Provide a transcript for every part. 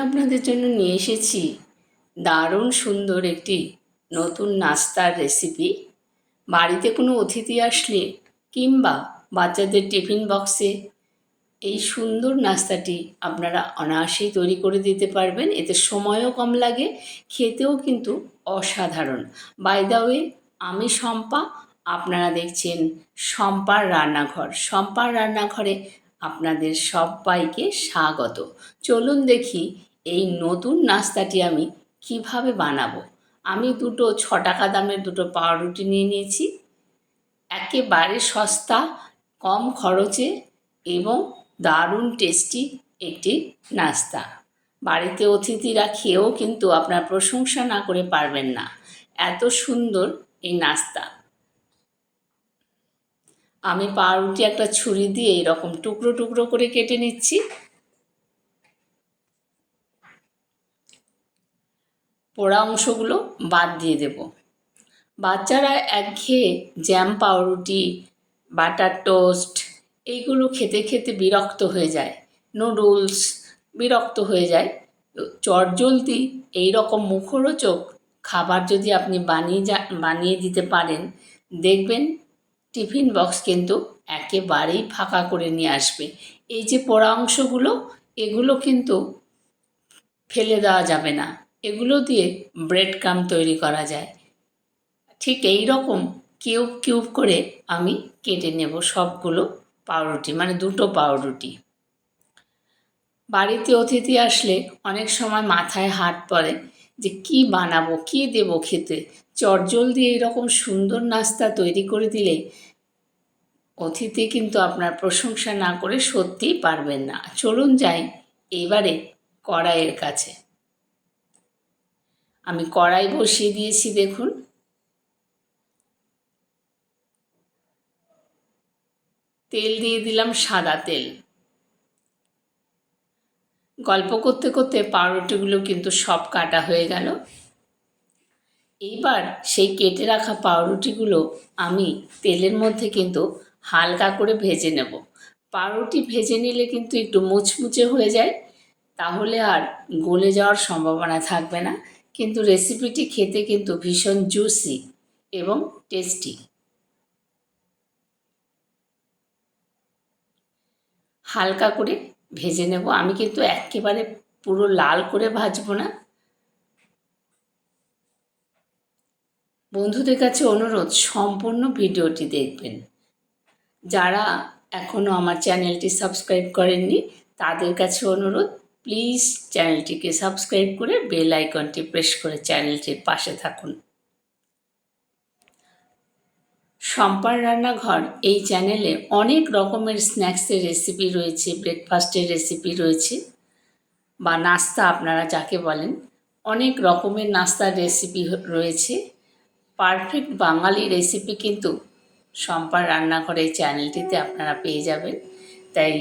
আপনাদের জন্য নিয়ে এসেছি দারুণ সুন্দর একটি নতুন নাস্তার রেসিপি বাড়িতে কোনো অতিথি আসলে কিংবা বাচ্চাদের টিফিন বক্সে এই সুন্দর নাস্তাটি আপনারা অনায়াসেই তৈরি করে দিতে পারবেন। এতে সময়ও কম লাগে, খেতেও কিন্তু অসাধারণ। বাই ওয়ে আমি শম্পা, আপনারা দেখছেন শম্পার রান্নাঘর। শম্পার রান্নাঘরে আপনাদের সবাইকে স্বাগত। চলুন দেখি এই নতুন নাস্তাটি আমি কীভাবে বানাবো? আমি দুটো ছ টাকা দামের দুটো পাউরুটি নিয়ে নিয়েছি। একেবারে সস্তা, কম খরচে এবং দারুণ টেস্টি একটি নাস্তা। বাড়িতে অতিথিরা খেয়েও কিন্তু আপনার প্রশংসা না করে পারবেন না। এত সুন্দর এই নাস্তা। আমি পাউরুটি একটা ছুরি দিয়ে এরকম টুকরো টুকরো করে কেটে নিচ্ছি। পোড়া অংশগুলো বাদ দিয়ে দেব। বাচ্চারা একঘেয়ে জ্যাম পাউরুটি বাটার টোস্ট এইগুলো খেতে খেতে বিরক্ত হয়ে যায় নুডলস বিরক্ত হয়ে যায়। চটজলদি এইরকম মুখরোচক খাবার যদি আপনি বানিয়ে যা, বানিয়ে দিতে পারেন, দেখবেন টিফিন বক্স কিন্তু একেবারেই ফাঁকা করে নিয়ে আসবে। এই যে পোড়া অংশগুলো, এগুলো কিন্তু ফেলে দেওয়া যাবে না। এগুলো দিয়ে ব্রেড কাম তৈরি করা যায়। ঠিক এই রকম কিউব কিউব করে আমি কেটে নেব সবগুলো পাউরুটি মানে দুটো পাউরুটি। বাড়িতে অতিথি আসলে অনেক সময় মাথায় হাত পড়ে যে কি বানাবো, কি দেবো খেতে? চটজলদি এইরকম সুন্দর নাস্তা তৈরি করে দিলে অতিথি কিন্তু আপনার প্রশংসা না করে সত্যিই পারবেন না। চলুন যাই এবারে কড়াইয়ের কাছে। আমি কড়াই বসিয়ে দিয়েছি, দেখুন। তেল দিয়ে দিলাম সাদা তেল। গল্প করতে করতে পাউরুটিগুলো কিন্তু সব কাটা হয়ে গেল। এইবার সেই কেটে রাখা পাউরুটিগুলো আমি তেলের মধ্যে কিন্তু হালকা করে ভেজে নেব। পাউরুটি ভেজে নিলে কিন্তু একটু মুচমুচে হয়ে যায়, তাহলে আর গলে যাওয়ার সম্ভাবনা থাকবে না। কিন্তু রেসিপিটি খেতে কিন্তু ভীষণ জুসি এবং টেস্টি হালকা করে ভেজে নেব। আমি কিন্তু একেবারে পুরো লাল করে ভাজবো না। বন্ধুদের কাছে অনুরোধ, সম্পূর্ণ ভিডিওটি দেখবেন। যারা এখনও আমার চ্যানেলটি সাবস্ক্রাইব করেননি, তাদের কাছে অনুরোধ প্লিজ চ্যানেলটিকে সাবস্ক্রাইব করে বেল আইকনটি প্রেস করে চ্যানেলটির পাশে থাকুন। সম্পার রান্নাঘর, এই চ্যানেলে অনেক রকমের স্ন্যাক্সের রেসিপি রয়েছে, ব্রেকফাস্টের রেসিপি রয়েছে, বা নাস্তা আপনারা যাকে বলেন, অনেক রকমের নাস্তার রেসিপি রয়েছে। পারফেক্ট বাঙালি রেসিপি কিন্তু সম্পার রান্নাঘর এই চ্যানেলটিতে আপনারা পেয়ে যাবেন। তাই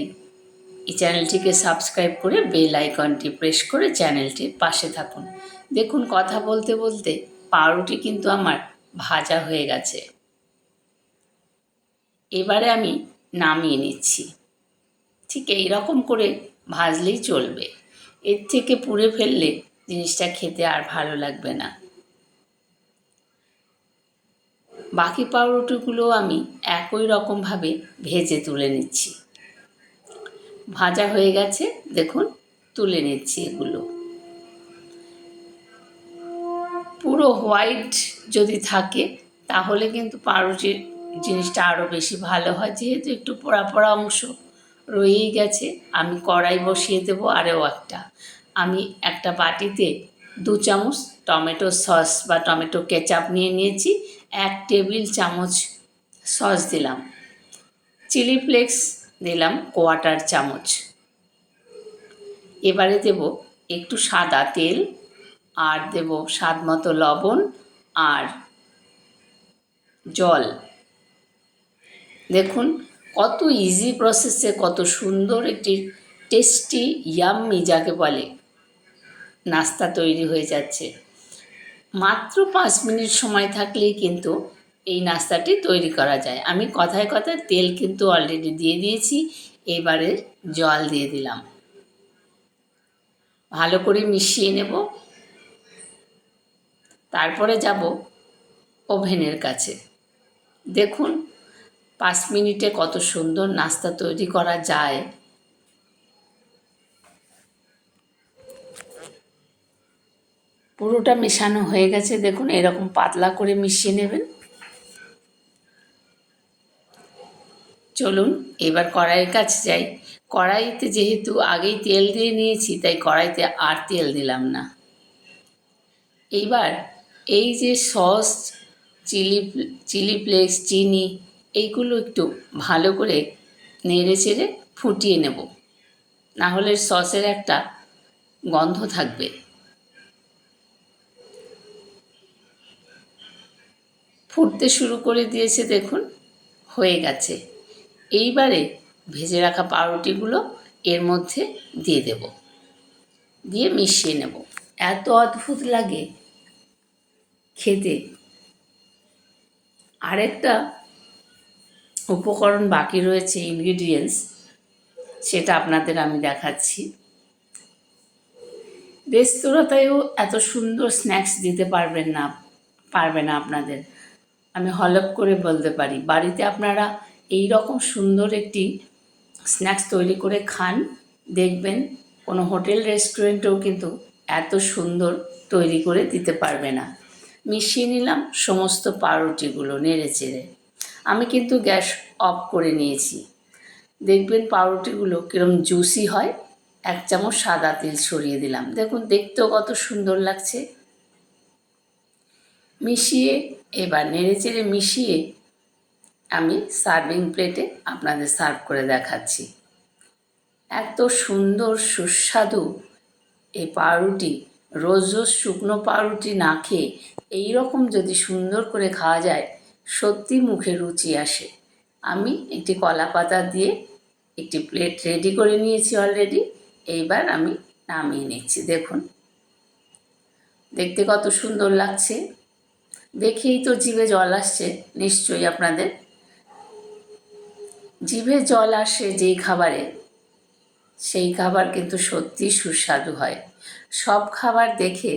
এই চ্যানেলটিকে সাবস্ক্রাইব করে বেল আইকনটি প্রেস করে চ্যানেলটির পাশে থাকুন। দেখুন, কথা বলতে বলতে পাউরুটি কিন্তু আমার ভাজা হয়ে গেছে। এবারে আমি নামিয়ে নিচ্ছি। ঠিক এই রকম করে ভাজলেই চলবে। এর থেকে পুড়ে ফেললে জিনিসটা খেতে আর ভালো লাগবে না। বাকি পাউরুটিগুলো আমি একই রকমভাবে ভেজে তুলে নিচ্ছি। ভাজা হয়ে গেছে। দেখুন, তুলে নিচ্ছি এগুলো। পুরো হোয়াইট যদি থাকে, তাহলে কিন্তু পাউরুটির জিনিসটা আরও বেশি ভালো হয়। যেহেতু একটু পোড়া পোড়া অংশ রয়েই গেছে, আমি কড়াই বসিয়ে দেবো আরও একটা। আমি একটা বাটিতে দু চামচ টমেটো সস বা টমেটো কেচাপ নিয়ে নিয়েছি, এক টেবিল চামচ সস দিলাম। চিলি ফ্লেক্স দিলাম কোয়াটার চামচ। এবারে দেব একটু সাদা তেল আর দেব স্বাদ মতো লবণ আর জল। দেখুন কত ইজি প্রসেসে কত সুন্দর একটি টেস্টি ইয়াম্মি যাকে বলে, নাস্তা তৈরি হয়ে যাচ্ছে। মাত্র পাঁচ মিনিট সময় থাকলেই কিন্তু এই নাস্তাটি তৈরি করা যায়। আমি কথায় কথায় তেল কিন্তু অলরেডি দিয়ে দিয়েছি, এবারে জল দিয়ে দিলাম। ভালো করে মিশিয়ে নেব। তারপরে যাব ওভেনের কাছে। দেখুন, পাঁচ মিনিটে কত সুন্দর নাস্তা তৈরি করা যায়। পুরোটা মেশানো হয়ে গেছে। দেখুন, এরকম পাতলা করে মিশিয়ে নেবেন। চলুন, এবার কড়াইয়ের কাছে যাই। কড়াইতে যেহেতু আগেই তেল দিয়ে নিয়েছি, তাই কড়াইতে আর তেল দিলাম না। এইবার এই যে সস, চিলি চিলি ফ্লেক্স, চিনি, এইগুলো একটু ভালো করে নেড়ে চেড়ে ফুটিয়ে নেব। না হলে সসের একটা গন্ধ থাকবে। ফুটতে শুরু করে দিয়েছে, দেখুন, হয়ে গেছে। এইবারে ভেজে রাখা পাউরুটিগুলো এর মধ্যে দিয়ে দেব। দিয়ে মিশিয়ে নেব। এত অদ্ভুত লাগে খেতে। আরেকটা উপকরণ বাকি রয়েছে ইনগ্রিডিয়েন্টস সেটা আপনাদের আমি দেখাচ্ছি। রেস্তোরাঁতেও এত সুন্দর স্ন্যাক্স দিতে পারবেন না, পারবে না আপনাদের। আমি হলপ করে বলতে পারি। বাড়িতে আপনারা এই রকম সুন্দর একটি স্ন্যাক্স তৈরি করে খান। দেখবেন কোনো হোটেল, রেস্টুরেন্টেও কিন্তু এত সুন্দর তৈরি করে দিতে পারবে না। মিশিয়ে নিলাম সমস্ত পাউরুটিগুলো নেড়ে চেড়ে। আমি কিন্তু গ্যাস অফ করে নিয়েছি। দেখবেন পাউরুটিগুলো কীরকম জুসি হয়। এক চামচ সাদা তেল ছড়িয়ে দিলাম। দেখুন, দেখতেও কত সুন্দর লাগছে। মিশিয়ে, এবার নেড়ে চেড়ে মিশিয়ে আমি সার্ভিং প্লেটে আপনাদের সার্ভ করে দেখাচ্ছি। এত সুন্দর, সুস্বাদু এই পাউরুটি, রোজ রোজ শুকনো পাউরুটি না খেয়ে এই রকম যদি সুন্দর করে খাওয়া যায়, সত্যি মুখে রুচি আসে। আমি একটি কলা পাতা দিয়ে একটি প্লেট রেডি করে নিয়েছি অলরেডি। এইবার আমি নামিয়ে নিচ্ছি, দেখুন। দেখতে কত সুন্দর লাগছে। দেখেই তো জিভে জল আসছে, নিশ্চয়ই আপনাদের জিভে জল আসে যেই খাবারে, সেই খাবার কিন্তু সত্যি সুস্বাদু হয়। সব খাবার দেখে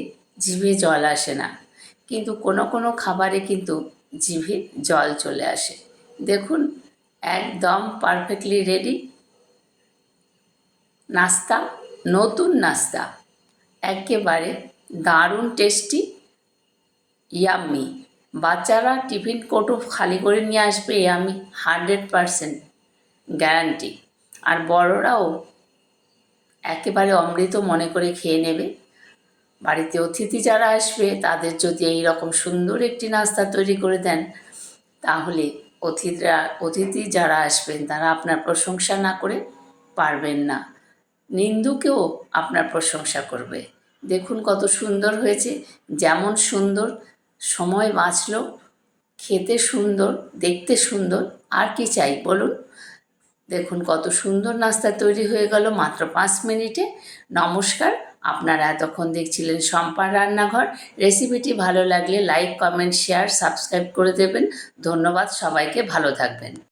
জিভে জল আসে না, কিন্তু কোনো কোনো খাবারে কিন্তু জিভে জল চলে আসে। দেখুন, একদম পারফেক্টলি রেডি নাস্তা, নতুন নাস্তা। একেবারে দারুণ টেস্টি ইয়াম্মি বাচ্চারা টিফিন কোটো খালি করে নিয়ে আসবে আমি হান্ড্রেড পারসেন্ট গ্যারান্টি। আর বড়রাও একেবারে অমৃত মনে করে খেয়ে নেবে। বাড়িতে অতিথি যারা আসবে, তাদের যদি এই রকম সুন্দর একটি নাস্তা তৈরি করে দেন, তাহলে অতিথিরা, অতিথি যারা আসবেন, তারা আপনার প্রশংসা না করে পারবেন না। নিন্দুকেও আপনার প্রশংসা করবে। দেখুন কত সুন্দর হয়েছে, যেমন সুন্দর, সময় বাঁচল, খেতে সুন্দর, দেখতে সুন্দর, আর কি চাই বলুন? দেখুন কত সুন্দর নাস্তা তৈরি হয়ে গেল মাত্র পাঁচ মিনিটে। নমস্কার, আপনারা এতক্ষণ দেখছিলেন সম্পার রান্নাঘর। রেসিপিটি ভালো লাগলে লাইক, কমেন্ট, শেয়ার, সাবস্ক্রাইব করে দেবেন। ধন্যবাদ, সবাইকে ভালো থাকবেন।